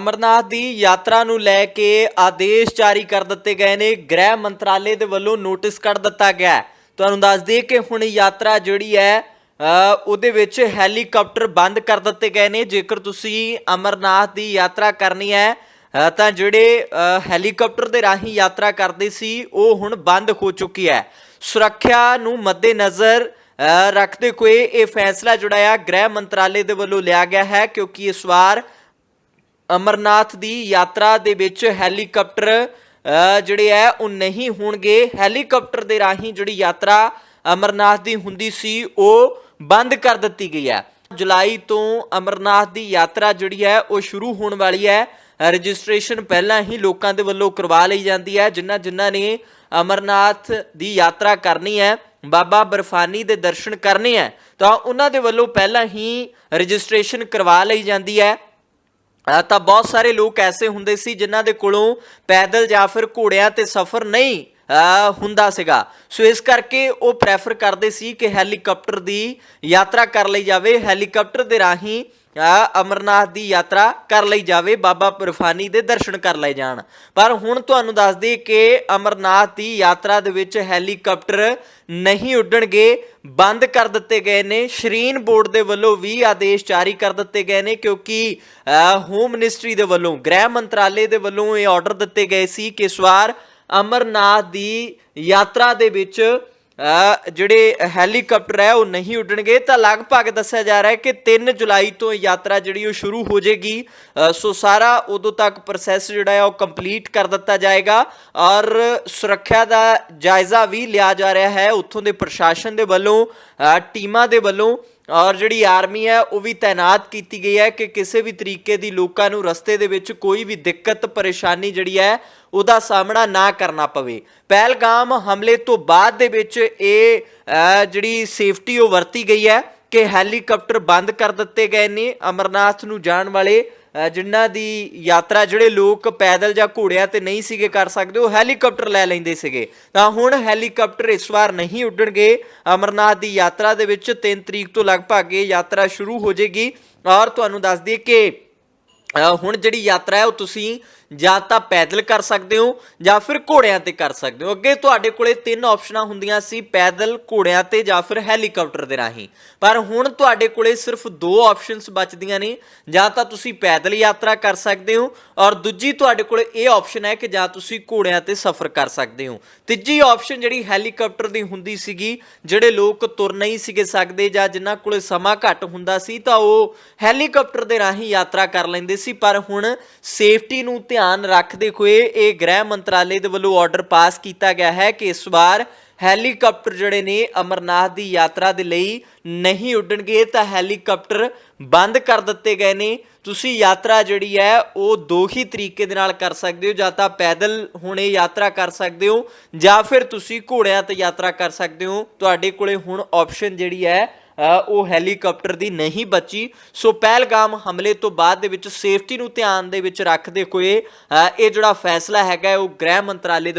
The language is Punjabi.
ਅਮਰਨਾਥ ਦੀ ਯਾਤਰਾ ਨੂੰ ਲੈ ਕੇ ਆਦੇਸ਼ ਜਾਰੀ ਕਰ ਦਿੱਤੇ ਗਏ ਨੇ। ਗ੍ਰਹਿ ਮੰਤਰਾਲੇ ਦੇ ਵੱਲੋਂ ਨੋਟਿਸ ਕੱਢ ਦਿੱਤਾ ਗਿਆ ਤੁਹਾਨੂੰ ਦੱਸ ਦਈਏ ਕਿ ਹੁਣ ਯਾਤਰਾ ਜਿਹੜੀ ਹੈ ਉਹਦੇ ਵਿੱਚ ਹੈਲੀਕਾਪਟਰ ਬੰਦ ਕਰ ਦਿੱਤੇ ਗਏ ਨੇ। ਜੇਕਰ ਤੁਸੀਂ ਅਮਰਨਾਥ ਦੀ ਯਾਤਰਾ ਕਰਨੀ ਹੈ ਤਾਂ ਜਿਹੜੇ ਅ, ਹੈਲੀਕਾਪਟਰ ਦੇ ਰਾਹੀਂ ਯਾਤਰਾ ਕਰਦੇ ਸੀ ਉਹ ਹੁਣ ਬੰਦ ਹੋ ਚੁੱਕੀ ਹੈ। ਸੁਰੱਖਿਆ ਨੂੰ ਮੱਦੇਨਜ਼ਰ ਰੱਖਦੇ ਹੋਏ ਇਹ ਫੈਸਲਾ ਜਿਹੜਾ ਆ ਗ੍ਰਹਿ ਮੰਤਰਾਲੇ ਦੇ ਵੱਲੋਂ ਲਿਆ ਗਿਆ ਹੈ ਕਿਉਂਕਿ ਇਸ ਵਾਰ ਅਮਰਨਾਥ ਦੀ ਯਾਤਰਾ ਦੇ ਵਿੱਚ ਹੈਲੀਕਾਪਟਰ ਜਿਹੜੇ ਹੈ ਉਹ ਨਹੀਂ ਹੋਣਗੇ। ਹੈਲੀਕਾਪਟਰ ਦੇ ਰਾਹੀਂ ਜਿਹੜੀ ਯਾਤਰਾ ਅਮਰਨਾਥ ਦੀ ਹੁੰਦੀ ਸੀ, ਉਹ ਬੰਦ ਕਰ ਦਿੱਤੀ ਗਈ ਹੈ ਜੁਲਾਈ ਤੋਂ ਅਮਰਨਾਥ ਦੀ ਯਾਤਰਾ ਜਿਹੜੀ ਹੈ ਉਹ ਸ਼ੁਰੂ ਹੋਣ ਵਾਲੀ ਹੈ ਰਜਿਸਟ੍ਰੇਸ਼ਨ ਪਹਿਲਾਂ ਹੀ ਲੋਕਾਂ ਦੇ ਵੱਲੋਂ ਕਰਵਾ ਲਈ ਜਾਂਦੀ ਹੈ ਜਿਨ੍ਹਾਂ ਜਿਨ੍ਹਾਂ ਨੇ ਅਮਰਨਾਥ ਦੀ ਯਾਤਰਾ ਕਰਨੀ ਹੈ ਬਾਬਾ ਬਰਫਾਨੀ ਦੇ ਦਰਸ਼ਨ ਕਰਨੇ ਹੈ ਤਾਂ ਉਹਨਾਂ ਦੇ ਵੱਲੋਂ ਪਹਿਲਾਂ ਹੀ ਰਜਿਸਟ੍ਰੇਸ਼ਨ ਕਰਵਾ ਲਈ ਜਾਂਦੀ ਹੈ ਤਾਂ ਬਹੁਤ ਸਾਰੇ ਲੋਕ ਐਸੇ ਹੁੰਦੇ ਸੀ ਜਿਨ੍ਹਾਂ ਦੇ ਕੋਲੋਂ ਪੈਦਲ ਜਾਂ ਫਿਰ ਘੋੜਿਆਂ ਤੇ ਸਫ਼ਰ ਨਹੀਂ ਹੁੰਦਾ ਸੀਗਾ। ਸੋ ਇਸ ਕਰਕੇ ਉਹ ਪ੍ਰੈਫਰ ਕਰਦੇ ਸੀ ਕਿ ਹੈਲੀਕਾਪਟਰ ਦੀ ਯਾਤਰਾ ਕਰ ਲਈ ਜਾਵੇ ਹੈਲੀਕਾਪਟਰ ਦੇ ਰਾਹੀਂ ਅਮਰਨਾਥ ਦੀ ਯਾਤਰਾ ਕਰ ਲਈ ਜਾਵੇ, ਬਾਬਾ ਬਰਫਾਨੀ ਦੇ ਦਰਸ਼ਨ ਕਰ ਲਏ ਜਾਣ। ਪਰ ਹੁਣ ਤੁਹਾਨੂੰ ਦੱਸ ਦਈਏ ਕਿ ਅਮਰਨਾਥ ਦੀ ਯਾਤਰਾ ਦੇ ਵਿੱਚ ਹੈਲੀਕਾਪਟਰ ਨਹੀਂ ਉੱਡਣਗੇ, ਬੰਦ ਕਰ ਦਿੱਤੇ ਗਏ ਨੇ। ਸ਼੍ਰੀਨ ਬੋਰਡ ਦੇ ਵੱਲੋਂ ਵੀ ਆਦੇਸ਼ ਜਾਰੀ ਕਰ ਦਿੱਤੇ ਗਏ ਨੇ ਕਿਉਂਕਿ ਹੋਮ ਮਿਨਿਸਟਰੀ ਦੇ ਵੱਲੋਂ, ਗ੍ਰਹਿ ਮੰਤਰਾਲੇ ਦੇ ਵੱਲੋਂ ਇਹ ਆਰਡਰ ਦਿੱਤੇ ਗਏ ਸੀ ਕਿ ਇਸ ਵਾਰ ਅਮਰਨਾਥ ਦੀ ਯਾਤਰਾ ਦੇ ਵਿੱਚ ਜਿਹੜੇ ਹੈਲੀਕਾਪਟਰ ਹੈ, ਉਹ ਨਹੀਂ ਉੱਡਣਗੇ। ਤਾਂ ਲਗਭਗ ਦੱਸਿਆ ਜਾ ਰਿਹਾ ਹੈ ਕਿ 3 ਜੁਲਾਈ ਤੋਂ ਯਾਤਰਾ ਜਿਹੜੀ ਉਹ ਸ਼ੁਰੂ ਹੋ ਜਾਏਗੀ। ਸੋ ਸਾਰਾ ਉਦੋਂ ਤੱਕ ਪ੍ਰੋਸੈਸ ਜਿਹੜਾ ਹੈ, ਉਹ ਕੰਪਲੀਟ ਕਰ ਦਿੱਤਾ ਜਾਏਗਾ। ਔਰ ਸੁਰੱਖਿਆ ਦਾ ਜਾਇਜ਼ਾ ਵੀ ਲਿਆ ਜਾ ਰਿਹਾ ਹੈ ਉੱਥੋਂ ਦੇ ਪ੍ਰਸ਼ਾਸਨ ਦੇ ਵੱਲੋਂ ਟੀਮਾਂ ਦੇ ਵੱਲੋਂ। ਔਰ ਜਿਹੜੀ ਆਰਮੀ ਹੈ, ਉਹ ਵੀ ਤਾਇਨਾਤ ਕੀਤੀ ਗਈ ਹੈ ਕਿ ਕਿਸੇ ਵੀ ਤਰੀਕੇ ਦੀ ਲੋਕਾਂ ਨੂੰ ਰਸਤੇ ਦੇ ਵਿੱਚ ਕੋਈ ਵੀ ਦਿੱਕਤ, ਪਰੇਸ਼ਾਨੀ ਜਿਹੜੀ ਹੈ, ਉਹਦਾ ਸਾਹਮਣਾ ਨਾ ਕਰਨਾ ਪਵੇ। ਪਹਿਲਗਾਮ ਹਮਲੇ ਤੋਂ ਬਾਅਦ ਦੇ ਵਿੱਚ ਇਹ ਜਿਹੜੀ ਸੇਫਟੀ ਉਹ ਵਰਤੀ ਗਈ ਹੈ ਕਿ ਹੈਲੀਕਾਪਟਰ ਬੰਦ ਕਰ ਦਿੱਤੇ ਗਏ ਨੇ। ਅਮਰਨਾਥ ਨੂੰ ਜਾਣ ਵਾਲੇ ਜਿਨ੍ਹਾਂ ਦੀ ਯਾਤਰਾ ਜਿਹੜੇ ਲੋਕ ਪੈਦਲ ਜਾਂ ਘੋੜਿਆਂ ਤੇ ਨਹੀਂ ਸੀਗੇ ਕਰ ਸਕਦੇ, ਉਹ ਹੈਲੀਕਾਪਟਰ ਲੈ ਲੈਂਦੇ ਸੀਗੇ। ਤਾਂ ਹੁਣ ਹੈਲੀਕਾਪਟਰ ਇਸ ਵਾਰ ਨਹੀਂ ਉੱਡਣਗੇ। ਅਮਰਨਾਥ ਦੀ ਯਾਤਰਾ ਦੇ ਵਿੱਚ 3 ਤਰੀਕ ਤੋਂ ਲਗਭਗ ਇਹ ਯਾਤਰਾ ਸ਼ੁਰੂ ਹੋ ਜਾਏਗੀ। ਔਰ ਤੁਹਾਨੂੰ ਦੱਸ ਦਈਏ ਕਿ ਹੁਣ ਜਿਹੜੀ ਯਾਤਰਾ ਹੈ ਉਹ ਤੁਸੀਂ ਜਾਂ ਤਾਂ ਪੈਦਲ ਕਰ ਸਕਦੇ ਹੋ ਜਾਂ ਫਿਰ ਘੋੜਿਆਂ ਤੇ ਕਰ ਸਕਦੇ ਹੋ। ਅੱਗੇ ਤੁਹਾਡੇ ਕੋਲੇ ਤਿੰਨ ਆਪਸ਼ਨਾਂ ਹੁੰਦੀਆਂ ਸੀ, ਪੈਦਲ, ਘੋੜਿਆਂ ਤੇ ਜਾਂ ਫਿਰ ਹੈਲੀਕਾਪਟਰ ਦੇ ਰਾਹੀਂ। ਪਰ ਹੁਣ ਤੁਹਾਡੇ ਕੋਲੇ ਸਿਰਫ ਦੋ ਆਪਸ਼ਨਸ ਬਚਦੀਆਂ ਨੇ, ਜਾਂ ਤਾਂ ਤੁਸੀਂ ਪੈਦਲ ਯਾਤਰਾ ਕਰ ਸਕਦੇ ਹੋ ਔਰ ਦੂਜੀ ਤੁਹਾਡੇ ਕੋਲੇ ਇਹ ਆਪਸ਼ਨ ਹੈ ਕਿ ਜਾਂ ਤੁਸੀਂ ਘੋੜਿਆਂ ਤੇ ਸਫ਼ਰ ਕਰ ਸਕਦੇ ਹੋ। ਤੀਜੀ ਆਪਸ਼ਨ ਜਿਹੜੀ ਹੈਲੀਕਾਪਟਰ ਦੀ ਹੁੰਦੀ ਸੀਗੀ, ਜਿਹੜੇ ਲੋਕ ਤੁਰ ਨਹੀਂ ਸੀਗੇ ਸਕਦੇ ਜਾਂ ਜਿਨ੍ਹਾਂ ਕੋਲੇ ਸਮਾਂ ਘੱਟ ਹੁੰਦਾ ਸੀ, ਤਾਂ ਉਹ ਹੈਲੀਕਾਪਟਰ ਦੇ ਰਾਹੀਂ ਯਾਤਰਾ ਕਰ ਲੈਂਦੇ ਸੀ, ਪਰ ਹੁਣ ਸੇਫਟੀ ਨੂੰ ਧਿਆਨ ਰੱਖਦੇ ਹੋਏ ਇਹ ਗ੍ਰਹਿ ਮੰਤਰਾਲੇ ਦੇ ਵੱਲੋਂ ਆਰਡਰ ਪਾਸ ਕੀਤਾ ਗਿਆ ਹੈ ਕਿ ਇਸ ਵਾਰ ਹੈਲੀਕਾਪਟਰ ਜਿਹੜੇ ਨੇ ਅਮਰਨਾਥ ਦੀ ਯਾਤਰਾ ਦੇ ਲਈ ਨਹੀਂ ਉੱਡਣਗੇ, ਤਾਂ ਹੈਲੀਕਾਪਟਰ ਬੰਦ ਕਰ ਦਿੱਤੇ ਗਏ ਨੇ। ਤੁਸੀਂ ਯਾਤਰਾ ਜਿਹੜੀ ਹੈ, ਉਹ ਦੋ ਹੀ ਤਰੀਕੇ ਦੇ ਨਾਲ ਕਰ ਸਕਦੇ ਹੋ, ਜਾਂ ਤਾਂ ਪੈਦਲ ਹੁਣੇ ਯਾਤਰਾ ਕਰ ਸਕਦੇ ਹੋ, ਜਾਂ ਫਿਰ ਤੁਸੀਂ ਘੋੜਿਆਂ ਤੇ ਯਾਤਰਾ ਕਰ ਸਕਦੇ ਹੋ। ਤੁਹਾਡੇ ਕੋਲੇ ਹੁਣ ਆਪਸ਼ਨ ਜਿਹੜੀ ਹੈ ਉਹ ਹੈਲੀਕਾਪਟਰ ਦੀ ਨਹੀਂ ਬਚੀ। ਸੋ ਪਹਿਲਗਾਮ ਹਮਲੇ ਤੋਂ ਬਾਅਦ ਦੇ ਵਿੱਚ ਸੇਫਟੀ ਨੂੰ ਧਿਆਨ ਦੇ ਵਿੱਚ ਰੱਖਦੇ ਹੋਏ ਇਹ ਜਿਹੜਾ ਫੈਸਲਾ ਹੈਗਾ ਉਹ ਗ੍ਰਹਿ ਮੰਤਰਾਲੇ ਦੇ